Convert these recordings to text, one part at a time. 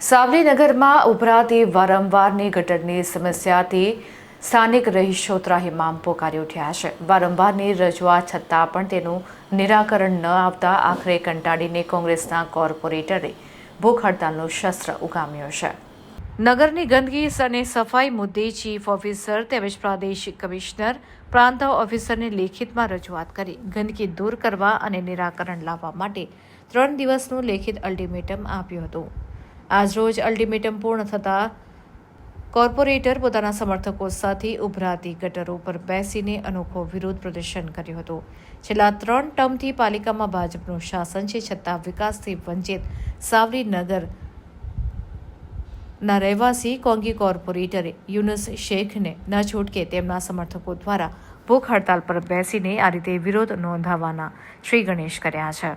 સાવલીનગરમાં ઉભરાતી વારંવારની ગટરની સમસ્યાથી સ્થાનિક રહીશો ત્રાહિમામ પોકારી ઉઠ્યા છે. વારંવારની રજૂઆત છતાં પણ તેનું નિરાકરણ ન આવતા આખરે કંટાળીને કોંગ્રેસના કોર્પોરેટરે ભૂખ હડતાલનું શસ્ત્ર ઉગામ્યું છે. નગરની ગંદકી અને સફાઈ મુદ્દે ચીફ ઓફિસર તેમજ પ્રાદેશિક કમિશનર, પ્રાંત ઓફિસરને લેખિતમાં રજૂઆત કરી. ગંદકી દૂર કરવા અને નિરાકરણ લાવવા માટે ત્રણ દિવસનું લેખિત અલ્ટિમેટમ આપ્યું હતું. આજરોજ અલ્ટિમેટમ પૂર્ણ થતાં કોર્પોરેટર પોતાના સમર્થકો સાથે ઉભરાતી ગટરો પર બેસીને અનોખો વિરોધ પ્રદર્શન કર્યું હતું. છેલ્લા ત્રણ ટર્મથી પાલિકામાં ભાજપનું શાસન છે, છતાં વિકાસથી વંચિત સાવરી નગર ના રહેવાસી કોંગી કોર્પોરેટરે યુનુસ શેખને ન છૂટકે તેમના સમર્થકો દ્વારા ભૂખ હડતાલ પર બેસીને આ રીતે વિરોધ નોંધાવવાના શ્રી ગણેશ કર્યા છે.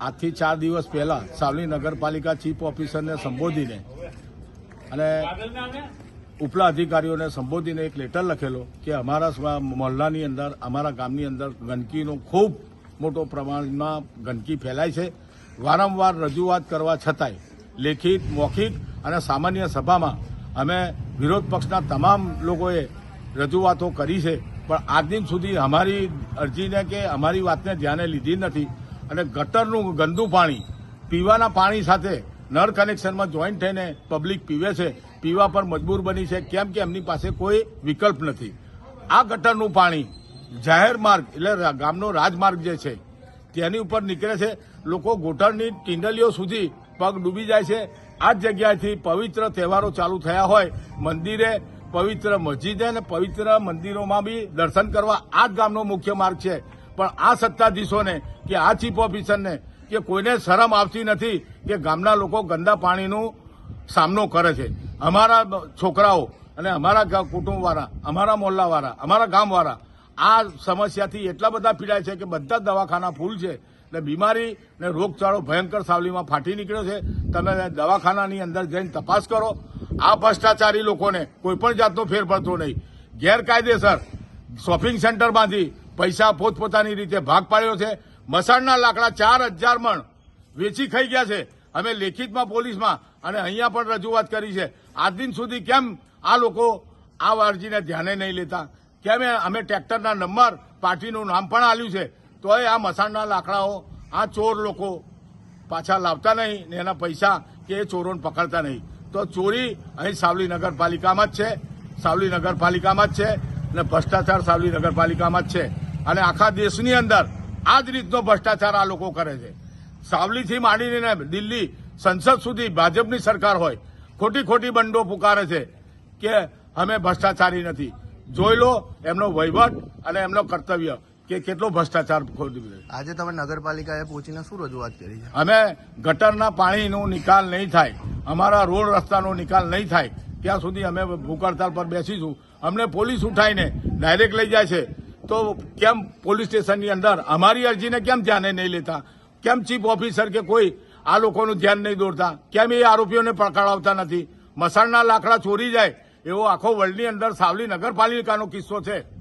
આજથી ચાર દિવસ પહેલા સાવલી નગરપાલિકા ચીફ ઓફિસરને સંબોધીને અને ઉપલા અધિકારીઓને સંબોધીને એક લેટર લખેલો કે અમારા મહોલ્લાની અંદર, અમારા ગામની અંદર ગંદકીનો ખૂબ મોટો પ્રમાણમાં ગંદકી ફેલાય છે. વારંવાર રજૂઆત કરવા છતાંય લેખિત, મૌખિક અને સામાન્ય સભામાં અમે વિરોધ પક્ષના તમામ લોકોએ રજૂઆતો કરી છે. પણ આજ સુધી અમારી અરજીને કે અમારી વાતને ધ્યાને લીધી નથી. અને ગટરનું ગંદુ પાણી, પીવાના પાણી સાથે નળ કનેક્શનમાં જોઈન્ટ થઈને પબ્લિક પીવે છે, પીવા પર મજબૂર બની છે, કેમ કે એમની પાસે કોઈ વિકલ્પ નથી. આ ગટરનું પાણી જાહેર માર્ગ એટલે ગામનો રાજમાર્ગ જે છે, તેની ઉપર નીકળે છે. લોકો ગોટરની ટીંડલીઓ સુધી પગ ડૂબી જાય છે. આ જ જગ્યાએથી પવિત્ર તહેવારો ચાલુ થયા હોય. મંદિરે પવિત્ર મસ્જિદે અને પવિત્ર મંદિરોમાં બી દર્શન કરવા આ જ ગામનો મુખ્ય માર્ગ છે. પણ આ સત્તાધીશોને કે આ ચીફ ઓફિસરને કે કોઈને શરમ આવતી નથી કે ગામના લોકો ગંદા પાણીનું સામનો કરે છે. અમારા છોકરાઓ અને અમારા કુટુંબવાળા, અમારા મોહલ્લાવાળા અમારા ગામવાળા, આ સમસ્યાથી એટલા બધા પીડાય છે કે બધા દવાખાના ફૂલ છે. એટલે બીમારી અને રોગચાળો ભયંકર સાવલીમાં ફાટી નીકળ્યો છે. તમે દવાખાનાની અંદર જઈને તપાસ કરો. આ ભ્રષ્ટાચારી લોકોને કોઈ પણ જાતનો ફેર પડતો નહીં. ગેરકાયદેસર શોપિંગ સેન્ટરમાંથી પૈસા પોતપોતાની રીતે ભાગ પાડ્યો છે. મસાણના લાકડા ચાર હજાર મણ વેચી ખાઈ ગયા છે. અમે લેખિતમાં, પોલીસમાં અને અહીંયા પણ રજૂઆત કરી છે. આજ દિન સુધી કેમ આ લોકો આ અરજીને ધ્યાને નહીં લેતા? કેમ અમે ટ્રેક્ટરના નંબર, પાર્ટીનું નામ પણ આલ્યું છે? તોય આ મસાણના લાકડાઓ, આ ચોર લોકો પાછા લાવતા નહીં ને એના પૈસા કે એ ચોરોને પકડતા નહીં. તો ચોરી અહીં સાવલી નગરપાલિકામાં જ છે. સાવલી નગરપાલિકામાં જ છે અને ભ્રષ્ટાચાર સાવલી નગરપાલિકામાં જ છે. અને આખા દેશની અંદર આ જ રીતનો ભ્રષ્ટાચાર આ લોકો કરે છે. સાવલીથી માંડીને દિલ્હી સંસદ સુધી ભાજપની સરકાર હોય ખોટી ખોટી બંડો પુકારે છે કે અમે ભ્રષ્ટાચારી નથી. જોઈ લો એમનો વહીવટ અને એમનો કર્તવ્ય કે કેટલો ભ્રષ્ટાચાર ખોટી આજે તમે નગરપાલિકાએ પહોંચીને શું રજૂઆત કરી છે? અમે ગટરના પાણીનો નિકાલ નહીં થાય અમારા રોડ રસ્તાનો નિકાલ નહીં થાય ત્યાં સુધી અમે ભૂખ હડતાલ પર બેસીશું. અમને પોલીસ ઉઠાઈને ડાયરેક્ટ લઈ જાય છે. તો કેમ પોલીસ સ્ટેશનની અંદર અમારી અરજીને કેમ ધ્યાને નહીં લેતા? કેમ ચીફ ઓફિસર કે કોઈ આ લોકોનું ધ્યાન નહીં દોરતા? કેમ એ આરોપીઓને પકડાવતા નથી? મસાણના લાકડા ચોરી જાય એવો આખો વર્લ્ડની અંદર સાવલી નગરપાલિકાનો કિસ્સો છે.